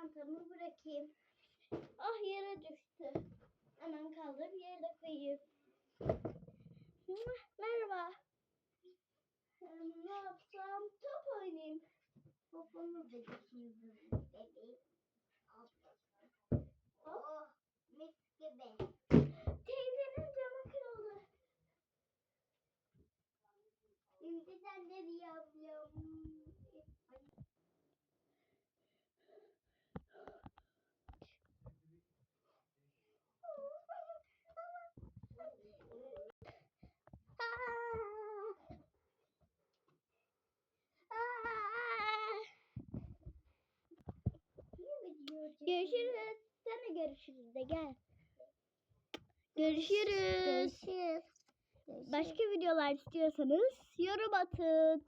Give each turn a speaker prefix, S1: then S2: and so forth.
S1: Çantamı bırakayım. Ah yere düştü. Hemen kaldırıp yere koyayım. Merhaba. Ne yapsam? Top oynayayım. Topumu da düşürdüm bebeğim. Oh, mis gibi. Teyzenin camı kırıldı. Şimdi sen de bir. Görüşürüz. De görüşürüz de gel. Görüşürüz.
S2: Görüşürüz.
S1: Başka videolar istiyorsanız yorum atın.